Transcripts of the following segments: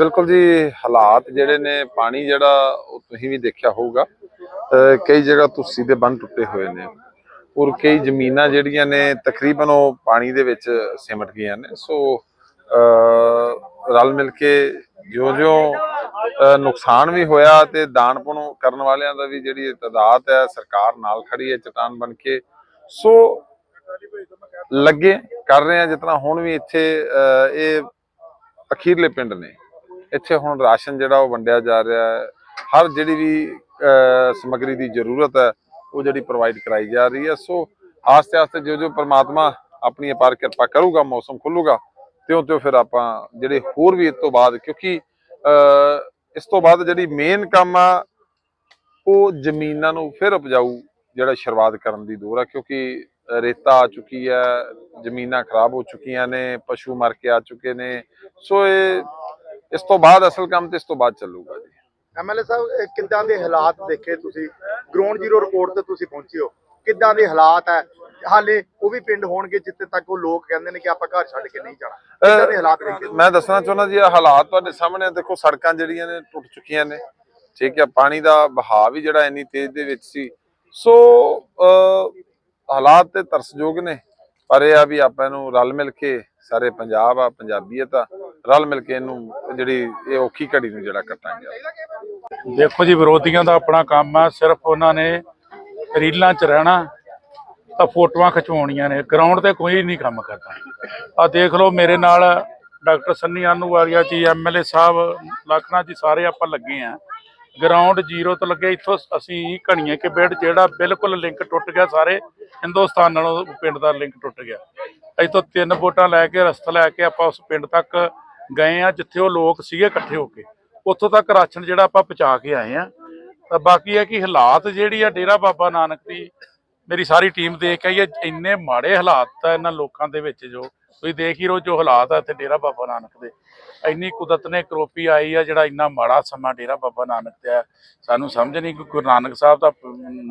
ਬਿਲਕੁਲ ਜੀ, ਹਾਲਾਤ ਜਿਹੜੇ ਨੇ, ਪਾਣੀ ਜਿਹੜਾ, ਉਹ ਤੁਸੀਂ ਵੀ ਦੇਖਿਆ ਹੋਊਗਾ। ਕਈ ਜਗ੍ਹਾ ਤੁਸੀਂ ਦੇ ਬੰਨ ਟੁੱਟੇ ਹੋਏ ਨੇ। ਔਰ ਕਈ ਜ਼ਮੀਨਾਂ ਜਿਹੜੀਆਂ ਨੇ, ਤਕਰੀਬਨ ਉਹ ਪਾਣੀ ਦੇ ਵਿੱਚ ਸਿਮਟ ਗਈਆਂ ਨੇ। ਸੋ ਰਲ ਮਿਲ ਕੇ ਜਿਉਂ-ਜਿਉਂ ਨੁਕਸਾਨ ਵੀ ਹੋਇਆ ਤੇ ਦਾਨ ਪੁੰਨ ਕਰਨ ਵਾਲਿਆਂ ਦਾ ਵੀ ਜਿਹੜੀ ਤਦਾਦ ਹੈ, ਸਰਕਾਰ ਨਾਲ ਖੜੀ ਹੈ ਚਟਾਨ ਬਣ ਕੇ। ਸੋ, ਲੱਗੇ, ਕਰ ਰਹੇ ਆ ਜਿਤਨਾ ਹੁਣ ਵੀ ਇੱਥੇ, ਅਹ ਇਹ ਅਖੀਰਲੇ ਪਿੰਡ ਨੇ। ਇੱਥੇ ਹੁਣ ਰਾਸ਼ਨ ਜਿਹੜਾ ਉਹ ਵੰਡਿਆ ਜਾ ਰਿਹਾ ਹੈ। ਹਰ ਜਿਹੜੀ ਵੀ, ਅਹ, ਸਮੱਗਰੀ ਦੀ ਜ਼ਰੂਰਤ ਹੈ, ਉਹ ਜਿਹੜੀ ਪ੍ਰੋਵਾਈਡ ਕਰਾਈ ਜਾ ਰਹੀ ਹੈ। ਸੋ ਆਸਤੇ ਆਸਤੇ ਜੋ ਜੋ ਪ੍ਰਮਾਤਮਾ ਆਪਣੀ ਅਪਾਰ ਕਿਰਪਾ ਕਰੂਗਾ, ਮੌਸਮ ਖੁੱਲੂਗਾ ਤਿਉਂ ਤਿਉਂ ਫਿਰ ਆਪਾਂ ਜਿਹੜੇ ਹੋਰ ਵੀ ਇਸ ਤੋਂ ਬਾਅਦ, ਕਿਉਂਕਿ, ਅਹ, ਇਸ ਤੋਂ ਬਾਅਦ ਜਿਹੜੀ ਮੇਨ ਕੰਮ ਆ, ਉਹ ਜ਼ਮੀਨਾਂ ਨੂੰ ਫਿਰ ਉਪਜਾਊ ਜਿਹੜਾ ਸ਼ੁਰੂਆਤ ਕਰਨ ਦੀ ਦੌਰ ਆ, ਕਿਉਂਕਿ ਰੇਤਾ ਆ ਚੁੱਕੀ ਹੈ, ਜ਼ਮੀਨਾਂ ਖਰਾਬ ਹੋ ਚੁੱਕੀਆਂ ਨੇ, ਪਸ਼ੂ ਮਰ ਕੇ ਆ ਚੁੱਕੇ ਨੇ। ਸੋ ਇਹ ਇਸ ਤੋਂ ਬਾਅਦ ਅਸਲ ਕੰਮ ਤੇ ਇਸ ਤੋਂ ਬਾਅਦ ਚੱਲੂਗਾ ਜੀ। ਐਮਐਲਏ ਸਾਹਿਬ ਕਿੱਦਾਂ ਦੇ ਹਾਲਾਤ ਦੇਖੇ ਤੁਸੀਂ? ਗਰਾਊਂਡ ਜ਼ੀਰੋ ਰਿਪੋਰਟ ਤੇ ਤੁਸੀਂ ਪਹੁੰਚੇ ਹੋ। ਕਿੱਦਾਂ ਦੇ ਹਾਲਾਤ ਹੈ? ਹਾਲੇ ਉਹ ਵੀ ਪਿੰਡ ਹੋਣਗੇ ਜਿੱਥੇ ਤੱਕ ਉਹ ਲੋਕ ਕਹਿੰਦੇ ਨੇ ਕਿ ਆਪਾਂ ਘਰ ਛੱਡ ਕੇ ਨਹੀਂ ਜਾਣਾ। ਕਿੱਦਾਂ ਦੇ ਹਾਲਾਤ ਦੇਖੇ ਮੈਂ ਦੱਸਣਾ ਚਾਹੁੰਦਾ ਜੀ ਇਹ ਹਾਲਾਤ ਤੁਹਾਡੇ ਸਾਹਮਣੇ। ਦੇਖੋ ਸੜਕਾਂ ਜਿਹੜੀਆਂ ਨੇ ਟੁੱਟ ਚੁੱਕੀਆਂ ਨੇ। ਠੀਕ ਹੈ ਪਾਣੀ ਦਾ ਵਹਾਅ ਵੀ ਜਿਹੜਾ ਇੰਨੀ ਤੇਜ਼ ਦੇ ਵਿੱਚ ਸੀ। ਸੋ ਹਾਲਾਤ ਤੇ ਤਰਸਯੋਗ ਨੇ। ਪਰ ਇਹ ਆ ਵੀ ਆਪਾਂ ਇਹਨੂੰ ਰਲ ਮਿਲ ਕੇ ਸਾਰੇ ਪੰਜਾਬ ਆ ਪੰਜਾਬੀਅਤ ਆ। ਰਲ ਮਿਲ ਕੇ ਇਹਨੂੰ ਜਿਹੜੀ ਇਹ ਔਖੀ ਘੜੀ ਨੂੰ ਜਿਹੜਾ ਕੱਟਾਂਗੇ ਦੇਖੋ ਜੀ, ਵਿਰੋਧੀਆਂ ਦਾ ਆਪਣਾ ਕੰਮ ਆ, ਸਿਰਫ ਉਹਨਾਂ ਨੇ ਰੀਲਾਂ 'ਚ ਰਹਿਣਾ, ਤਾਂ ਫੋਟੋਆਂ ਖਿਚਵਾਉਣੀਆਂ ਨੇ। ਗਰਾਊਂਡ ਤੇ ਕੋਈ ਨਹੀਂ ਕੰਮ ਕਰਦਾ। ਆ ਦੇਖ ਲਓ, ਮੇਰੇ ਨਾਲ ਡਾਕਟਰ ਸੰਨੀ ਆਨੂਵਾਲੀਆ ਜੀ ਐਮਐਲਏ ਸਾਹਿਬ, ਲਖਣਾ ਜੀ ਸਾਰੇ ਆਪਾਂ ਲੱਗੇ ਆ। ਗਰਾਊਂਡ ਜ਼ੀਰੋ ਤੋਂ ਲੱਗੇ ਇੱਥੋਂ ਅਸੀਂ ਘਣੀਏ ਕੇ ਬੇੜ ਜਿਹੜਾ ਬਿਲਕੁਲ ਲਿੰਕ ਟੁੱਟ ਗਿਆ, ਸਾਰੇ ਹਿੰਦੁਸਤਾਨ ਨਾਲੋਂ ਪਿੰਡ ਦਾ ਲਿੰਕ ਟੁੱਟ ਗਿਆ। ਇੱਥੋਂ ਤਿੰਨ ਵੋਟਾਂ ਲੈ ਕੇ, ਰਸਤਾ ਲੈ ਕੇ ਆਪਾਂ ਉਸ ਪਿੰਡ ਤੱਕ ਗਏ ਆ ਜਿੱਥੇ ਉਹ ਲੋਕ ਸੀਗੇ ਇਕੱਠੇ ਹੋ ਕੇ। ਉੱਥੋਂ ਤੱਕ ਰਾਸ਼ਨ ਜਿਹੜਾ ਆਪਾਂ ਪਹੁੰਚਾ ਕੇ ਆਏ ਆ। ਤਾਂ ਬਾਕੀ ਹੈ ਕਿ ਹਾਲਾਤ ਜਿਹੜੀ ਆ, ਡੇਰਾ ਬਾਬਾ ਨਾਨਕ ਦੀ ਮੇਰੀ ਸਾਰੀ ਟੀਮ ਦੇਖ ਆਈ ਹੈ ਇੰਨੇ ਮਾੜੇ ਹਾਲਾਤ ਆ ਇਹਨਾਂ ਲੋਕਾਂ ਦੇ ਵਿੱਚ ਜੋ। ਤੁਸੀਂ ਦੇਖ ਹੀ ਰਹੋ ਜੋ ਹਾਲਾਤ ਆ ਇੱਥੇ ਡੇਰਾ ਬਾਬਾ ਨਾਨਕ ਦੇ। ਇੰਨੀ ਕੁਦਰਤ ਨੇ ਕਰੋਪੀ ਆਈ ਆ ਜਿਹੜਾ ਇੰਨਾ ਮਾੜਾ ਸਮਾਂ ਡੇਰਾ ਬਾਬਾ ਨਾਨਕ ਤੇ ਆ। ਸਾਨੂੰ ਸਮਝ ਨਹੀਂ ਕਿ ਗੁਰੂ ਨਾਨਕ ਸਾਹਿਬ ਦਾ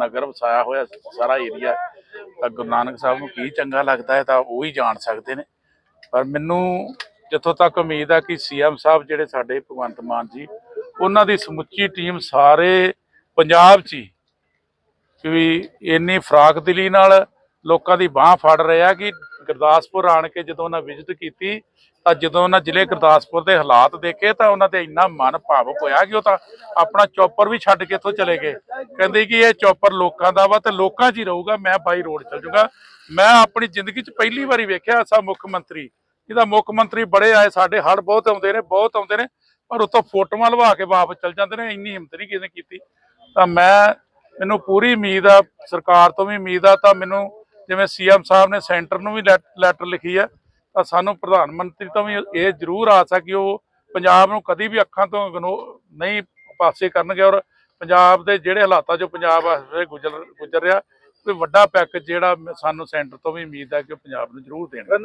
ਨਗਰ ਵਸਾਇਆ ਹੋਇਆ ਸਾਰਾ ਏਰੀਆ ਤਾਂ ਗੁਰੂ ਨਾਨਕ ਸਾਹਿਬ ਨੂੰ ਕੀ ਚੰਗਾ ਲੱਗਦਾ ਹੈ ਤਾਂ ਉਹ ਹੀ ਜਾਣ ਸਕਦੇ ਨੇ। ਪਰ ਮੈਨੂੰ ਜਿੱਥੋਂ ਤੱਕ ਉਮੀਦ ਆ ਕਿ ਸੀਐਮ ਸਾਹਿਬ ਜਿਹੜੇ ਸਾਡੇ ਭਗਵੰਤ ਮਾਨ ਜੀ, ਉਹਨਾਂ ਦੀ ਸਮੁੱਚੀ ਟੀਮ ਸਾਰੇ ਪੰਜਾਬ 'ਚ ਹੀ ਵੀ ਇੰਨੀ ਫਰਾਕ ਦਿਲੀ ਨਾਲ ਲੋਕਾਂ ਦੀ ਬਾਹ ਫੜ ਰਿਹਾ ਕਿ ਗੁਰਦਾਸਪੁਰ ਆਣ ਕੇ ਜਦੋਂ ਉਹਨਾਂ ਵਿਜ਼ਿਟ ਕੀਤੀ, ਤਾਂ ਜਦੋਂ ਉਹਨਾਂ ਜ਼ਿਲ੍ਹੇ ਗੁਰਦਾਸਪੁਰ ਦੇ ਹਾਲਾਤ ਦੇਖੇ, ਤਾਂ ਉਹਨਾਂ ਤੇ ਇੰਨਾ ਮਨ ਭਾਵਕ ਹੋਇਆ ਕਿ ਉਹ ਤਾਂ ਆਪਣਾ ਚੌਪਰ ਵੀ ਛੱਡ ਕੇ ਇੱਥੋਂ ਚਲੇ ਗਏ। ਕਹਿੰਦੇ ਕਿ ਇਹ ਚੌਪਰ ਲੋਕਾਂ ਦਾ ਵਾ ਤੇ ਲੋਕਾਂ 'ਚ ਹੀ ਰਹੂਗਾ, ਮੈਂ ਬਾਈ ਰੋਡ ਚੱਲ ਜਾਊਗਾ। ਮੈਂ ਆਪਣੀ ਜ਼ਿੰਦਗੀ 'ਚ ਪਹਿਲੀ ਵਾਰੀ ਵੇਖਿਆ ਐਸਾ ਮੁੱਖ ਮੰਤਰੀ ਜਿਹਦਾ ਮੁੱਖ ਮੰਤਰੀ ਬੜੇ ਆਏ, ਸਾਡੇ ਹੜ ਬਹੁਤ ਆਉਂਦੇ ਨੇ, ਬਹੁਤ ਆਉਂਦੇ ਨੇ, ਪਰ ਉਤੋਂ ਫੋਟੋਆਂ ਲਵਾ ਕੇ ਵਾਪਸ ਚਲ ਜਾਂਦੇ ਨੇ, ਇੰਨੀ ਹਿੰਮਤ ਨਹੀਂ ਕਿਸੇ ਨੇ ਕੀਤੀ। ਤਾਂ ਮੈਂ, ਮੈਨੂੰ ਪੂਰੀ ਉਮੀਦ ਆ, ਸਰਕਾਰ ਤੋਂ ਵੀ ਉਮੀਦ ਆ, ਤਾਂ ਮੈਨੂੰ ਜਿਵੇਂ ਸੀਐਮ ਸਾਹਿਬ ਨੇ ਸੈਂਟਰ ਨੂੰ ਵੀ ਲੈਟਰ ਲਿਖੀ ਆ, ਤਾਂ ਸਾਨੂੰ ਪ੍ਰਧਾਨ ਮੰਤਰੀ ਤੋਂ ਵੀ ਇਹ ਜ਼ਰੂਰ ਆਸ ਆ ਕਿ ਉਹ ਪੰਜਾਬ ਨੂੰ ਕਦੀ ਵੀ ਅੱਖਾਂ ਤੋਂ ਇਗਨੋਰ ਨਹੀਂ ਪਾਸੇ ਕਰਨਗੇ ਔਰ ਪੰਜਾਬ ਦੇ ਜਿਹੜੇ ਹਾਲਾਤਾਂ 'ਚੋਂ ਪੰਜਾਬ ਇਸ ਗੁਜ਼ਰ ਗੁਜ਼ਰ ਰਿਹਾ, ਕੋਈ ਵੱਡਾ ਪੈਕੇਜ ਜਿਹੜਾ ਸਾਨੂੰ ਸੈਂਟਰ ਤੋਂ ਵੀ ਉਮੀਦ ਹੈ ਕਿ ਉਹ ਪੰਜਾਬ ਨੂੰ ਜ਼ਰੂਰ ਦੇਣਗੇ।